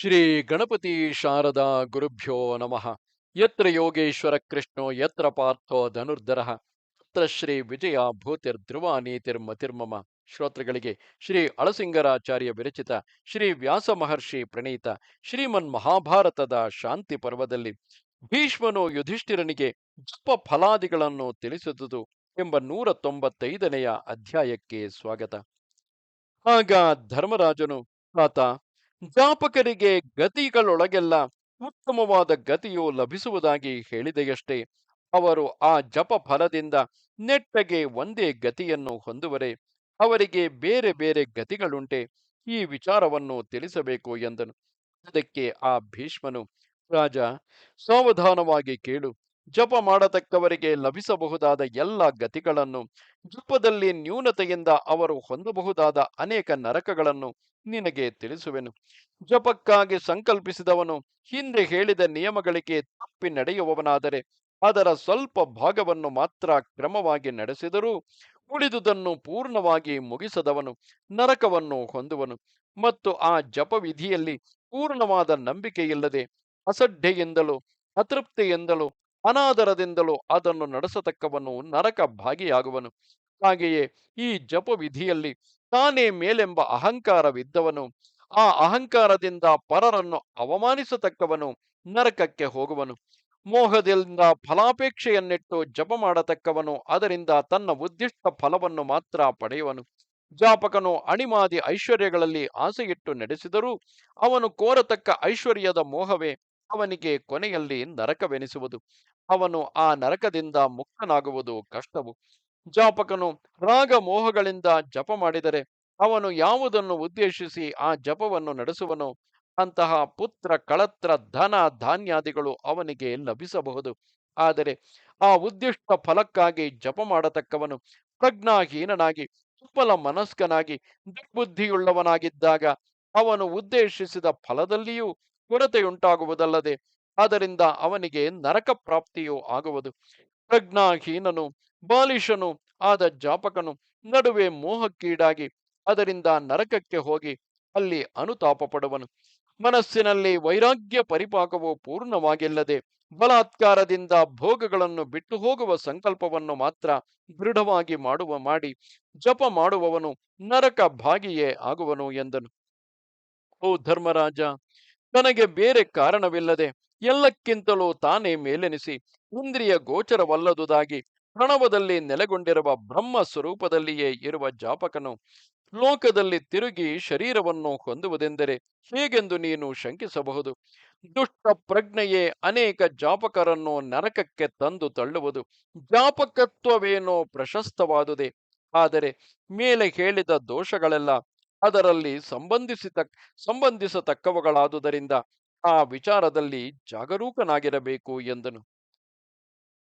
ಶ್ರೀ ಗಣಪತಿ ಶಾರದಾ ಗುರುಭ್ಯೋ ನಮಃ. ಯತ್ರ ಯೋಗೇಶ್ವರ ಕೃಷ್ಣೋ, ಯತ್ರ ಪಾರ್ಥೋ ಧನುರ್ಧರ. ತತ್ರ ಶ್ರೀ ವಿಜಯ ಭೂತಿರ್ಧ್ರುವ ನೀತಿರ್ಮತಿರ್ಮಮ ಶ್ರೋತೃಗಳಿಗೆ ಶ್ರೀ ಅಳಸಿಂಗರಾಚಾರ್ಯ ವಿರಚಿತ ಶ್ರೀ ವ್ಯಾಸ ಮಹರ್ಷಿ ಪ್ರಣೀತ ಶ್ರೀಮನ್ ಮಹಾಭಾರತದ ಶಾಂತಿ ಪರ್ವದಲ್ಲಿ ಭೀಷ್ಮನು ಯುಧಿಷ್ಠಿರನಿಗೆ ಜಪ ಫಲಾದಿಗಳನ್ನು ತಿಳಿಸಿದುದು ಎಂಬ ನೂರ ತೊಂಬತ್ತೈದನೆಯ ಅಧ್ಯಾಯಕ್ಕೆ ಸ್ವಾಗತ. ಆಗ ಧರ್ಮರಾಜನು, ಆತ ಜಾಪಕರಿಗೆ ಗತಿಗಳೊಳಗೆಲ್ಲ ಉತ್ತಮವಾದ ಗತಿಯು ಲಭಿಸುವುದಾಗಿ ಹೇಳಿದೆಯಷ್ಟೇ. ಅವರು ಆ ಜಪ ಫಲದಿಂದ ನೆಟ್ಟಗೆ ಒಂದೇ ಗತಿಯನ್ನು ಹೊಂದುವರೆ, ಅವರಿಗೆ ಬೇರೆ ಬೇರೆ ಗತಿಗಳುಂಟೆ. ಈ ವಿಚಾರವನ್ನು ತಿಳಿಸಬೇಕು ಎಂದನು. ಅದಕ್ಕೆ ಆ ಭೀಷ್ಮನು, ರಾಜ, ಸಾವಧಾನವಾಗಿ ಕೇಳು. ಜಪ ಮಾಡತಕ್ಕವರಿಗೆ ಲಭಿಸಬಹುದಾದ ಎಲ್ಲ ಗತಿಗಳನ್ನು ಜಪದಲ್ಲಿ ನ್ಯೂನತೆಯಿಂದ ಅವರು ಹೊಂದಬಹುದಾದ ಅನೇಕ ನರಕಗಳನ್ನು ನಿನಗೆ ತಿಳಿಸುವೆನು. ಜಪಕ್ಕಾಗಿ ಸಂಕಲ್ಪಿಸಿದವನು ಹಿಂದೆ ಹೇಳಿದ ನಿಯಮಗಳಿಗೆ ತಪ್ಪಿ ನಡೆಯುವವನಾದರೆ ಅದರ ಸ್ವಲ್ಪ ಭಾಗವನ್ನು ಮಾತ್ರ ಕ್ರಮವಾಗಿ ನಡೆಸಿದರೂ ಉಳಿದುದನ್ನು ಪೂರ್ಣವಾಗಿ ಮುಗಿಸದವನು, ನರಕವನ್ನು ಹೊಂದುವನು ಮತ್ತು ಆ ಜಪವಿಧಿಯಲ್ಲಿ ಪೂರ್ಣವಾದ ನಂಬಿಕೆಯಿಲ್ಲದೆ ಅಸಡ್ಡೆಯಿಂದಲೂ, ಅತೃಪ್ತಿಯಿಂದಲೂ, ಅನಾದರದಿಂದಲೂ ಅದನ್ನು ನಡೆಸತಕ್ಕವನು ನರಕ ಭಾಗಿಯಾಗುವನು ಹಾಗೆಯೇ ಈ ಜಪ ವಿಧಿಯಲ್ಲಿ ತಾನೇ ಮೇಲೆಂಬ ಅಹಂಕಾರವಿದ್ದವನು, ಆ ಅಹಂಕಾರದಿಂದ ಪರರನ್ನು ಅವಮಾನಿಸತಕ್ಕವನು, ನರಕಕ್ಕೆ ಹೋಗುವನು. ಮೋಹದಿಂದ ಫಲಾಪೇಕ್ಷೆಯನ್ನಿಟ್ಟು ಜಪ ಮಾಡತಕ್ಕವನು, ಅದರಿಂದ ತನ್ನ ಉದ್ದಿಷ್ಟ ಫಲವನ್ನು ಮಾತ್ರ ಪಡೆಯುವನು. ಜಾಪಕನು ಅಣಿಮಾದಿ ಐಶ್ವರ್ಯಗಳಲ್ಲಿ ಆಸೆಯಿಟ್ಟು ನಡೆಸಿದರೂ ಅವನು ಕೋರತಕ್ಕ ಐಶ್ವರ್ಯದ ಮೋಹವೇ ಅವನಿಗೆ ಕೊನೆಯಲ್ಲಿ ನರಕವೆನಿಸುವುದು. ಅವನು ಆ ನರಕದಿಂದ ಮುಕ್ತನಾಗುವುದು ಕಷ್ಟವು. ಜಾಪಕನು ರಾಗ ಮೋಹಗಳಿಂದ ಜಪ ಮಾಡಿದರೆ ಅವನು ಯಾವುದನ್ನು ಉದ್ದೇಶಿಸಿ ಆ ಜಪವನ್ನು ನಡೆಸುವನು? ಅಂತಹ ಪುತ್ರ, ಕಳತ್ರ, ಧನ, ಧಾನ್ಯಾದಿಗಳು ಅವನಿಗೆ ಲಭಿಸಬಹುದು. ಆದರೆ ಆ ಉದ್ದಿಷ್ಟ ಫಲಕ್ಕಾಗಿ ಜಪ ಮಾಡತಕ್ಕವನು ಪ್ರಜ್ಞಾಹೀನನಾಗಿ ಸುಫಲ ಮನಸ್ಕನಾಗಿ ದುರ್ಬುದ್ಧಿಯುಳ್ಳವನಾಗಿದ್ದಾಗ ಅವನು ಉದ್ದೇಶಿಸಿದ ಫಲದಲ್ಲಿಯೂ ಕೊರತೆಯುಂಟಾಗುವುದಲ್ಲದೆ, ಅದರಿಂದ ಅವನಿಗೆ ನರಕ ಪ್ರಾಪ್ತಿಯೂ ಆಗುವುದು. ಪ್ರಜ್ಞಾಹೀನನು ಬಾಲಿಶನು ಆದ ಜಾಪಕನು ನಡುವೆ ಮೋಹಕ್ಕೀಡಾಗಿ ಅದರಿಂದ ನರಕಕ್ಕೆ ಹೋಗಿ ಅಲ್ಲಿ ಅನುತಾಪ ಪಡುವನು ಮನಸ್ಸಿನಲ್ಲಿ ವೈರಾಗ್ಯ ಪರಿಪಾಕವು ಪೂರ್ಣವಾಗಿಲ್ಲದೆ ಬಲಾತ್ಕಾರದಿಂದ ಭೋಗಗಳನ್ನು ಬಿಟ್ಟು ಹೋಗುವ ಸಂಕಲ್ಪವನ್ನು ಮಾತ್ರ ದೃಢವಾಗಿ ಮಾಡುವ ಮಾಡಿ ಜಪ ಮಾಡುವವನು ನರಕ ಭಾಗಿಯೇ ಆಗುವನು ಎಂದನು. ಓ ಧರ್ಮರಾಜ, ತನಗೆ ಬೇರೆ ಕಾರಣವಿಲ್ಲದೆ ಎಲ್ಲಕ್ಕಿಂತಲೂ ತಾನೇ ಮೇಲೆನಿಸಿ ಇಂದ್ರಿಯ ಗೋಚರವಲ್ಲದುದಾಗಿ ಪ್ರಣವದಲ್ಲಿ ನೆಲೆಗೊಂಡಿರುವ ಬ್ರಹ್ಮ ಸ್ವರೂಪದಲ್ಲಿಯೇ ಇರುವ ಜಾಪಕನು ಲೋಕದಲ್ಲಿ ತಿರುಗಿ ಶರೀರವನ್ನು ಹೊಂದುವುದೆಂದರೆ ಹೇಗೆಂದು ನೀನು ಶಂಕಿಸಬಹುದು? ದುಷ್ಟ ಪ್ರಜ್ಞೆಯೇ ಅನೇಕ ಜಾಪಕರನ್ನು ನರಕಕ್ಕೆ ತಂದು ತಳ್ಳುವುದು ಜಾಪಕತ್ವವೇನೋ ಪ್ರಶಸ್ತವಾದುದೆ. ಆದರೆ ಮೇಲೆ ಹೇಳಿದ ದೋಷಗಳೆಲ್ಲ ಅದರಲ್ಲಿ ಸಂಬಂಧಿಸಿತ, ಸಂಬಂಧಿಸತಕ್ಕವುಗಳಾದುದರಿಂದ ಆ ವಿಚಾರದಲ್ಲಿ ಜಾಗರೂಕನಾಗಿರಬೇಕು ಎಂದನು.